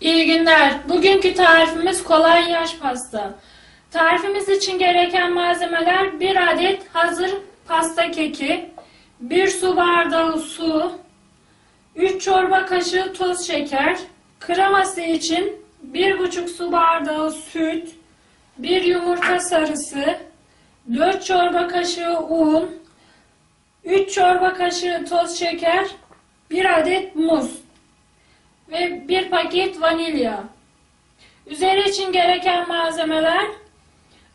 İyi günler. Bugünkü tarifimiz kolay yaş pasta. Tarifimiz için gereken malzemeler 1 adet hazır pasta keki, 1 su bardağı su, 3 çorba kaşığı toz şeker, kreması için 1,5 su bardağı süt, 1 yumurta sarısı, 4 çorba kaşığı un, 3 çorba kaşığı toz şeker, 1 adet muz ve 1 paket vanilya. Üzeri için gereken malzemeler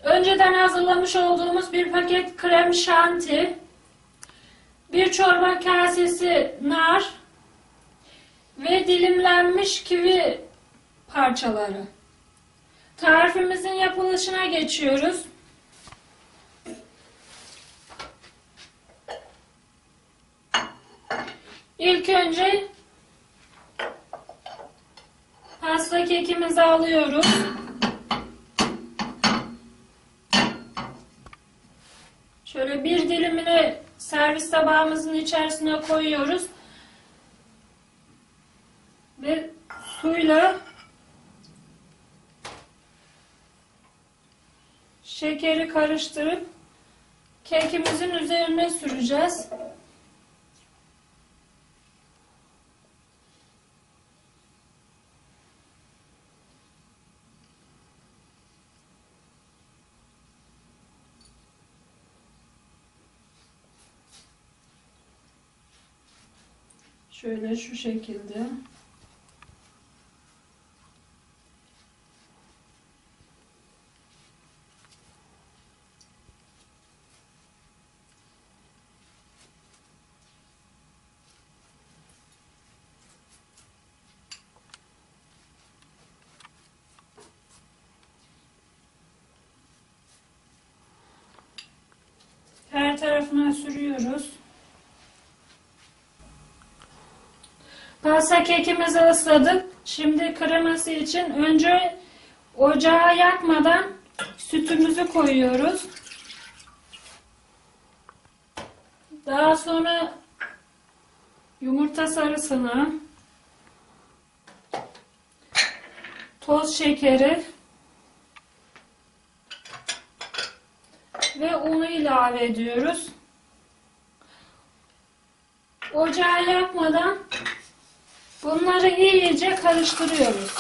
önceden hazırlamış olduğumuz bir paket krem şanti, bir çorba kasesi nar ve dilimlenmiş kivi parçaları. Tarifimizin yapılışına geçiyoruz. İlk önce kekimizi alıyoruz. Şöyle bir dilimini servis tabağımızın içerisine koyuyoruz. Ve suyla şekeri karıştırıp kekimizin üzerine süreceğiz. Şöyle şu şekilde. Her tarafına sürüyoruz. Pasta kekimizi ısladık. Şimdi kreması için önce ocağı yakmadan sütümüzü koyuyoruz. Daha sonra yumurta sarısını, toz şekeri ve unu ilave ediyoruz. Ocağı yakmadan Bunları iyice karıştırıyoruz.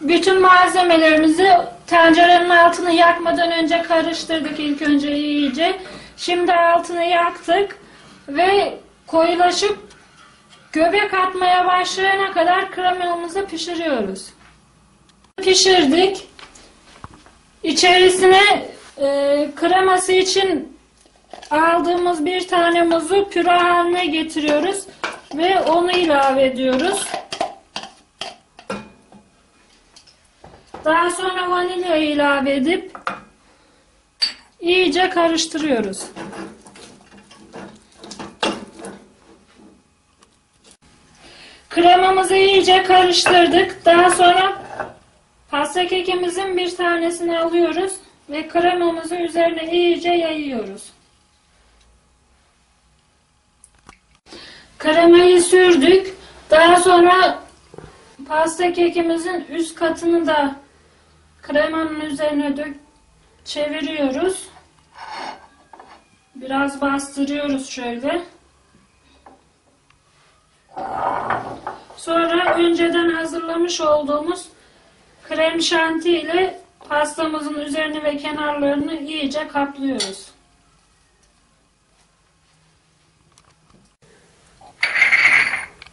Bütün malzemelerimizi tencerenin altını yakmadan önce karıştırdık ilk önce iyice. Şimdi altını yaktık ve koyulaşıp göbek atmaya başlayana kadar kremamızı pişiriyoruz. Pişirdik. İçerisine e, kreması için aldığımız bir tane muzu püre haline getiriyoruz ve onu ilave ediyoruz. Daha sonra vanilya ilave edip iyice karıştırıyoruz. Kremamızı iyice karıştırdık. Daha sonra pasta kekimizin bir tanesini alıyoruz ve kremamızı üzerine iyice yayıyoruz. Kremayı sürdük. Daha sonra pasta kekimizin üst katını da kremanın üzerine dök çeviriyoruz. Biraz bastırıyoruz şöyle. Sonra önceden hazırlamış olduğumuz krem şanti ile pastamızın üzerini ve kenarlarını iyice kaplıyoruz.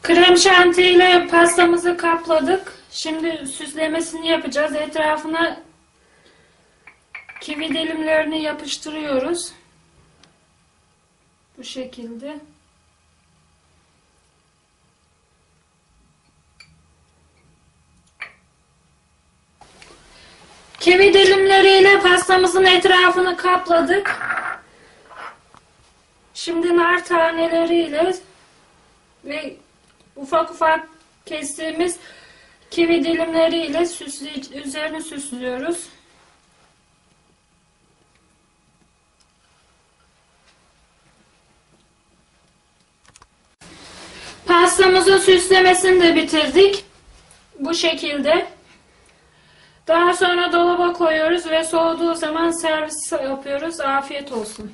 Krem şanti ile pastamızı kapladık. Şimdi süslemesini yapacağız. Etrafına kivi dilimlerini yapıştırıyoruz. Bu şekilde. Kivi dilimleriyle pastamızın etrafını kapladık. Şimdi nar taneleriyle ve ufak ufak kestiğimiz kivi dilimleriyle üzerini süslüyoruz. Pastamızın süslemesini de bitirdik. Bu şekilde. Daha sonra dolaba koyuyoruz ve soğuduğu zaman servis yapıyoruz. Afiyet olsun.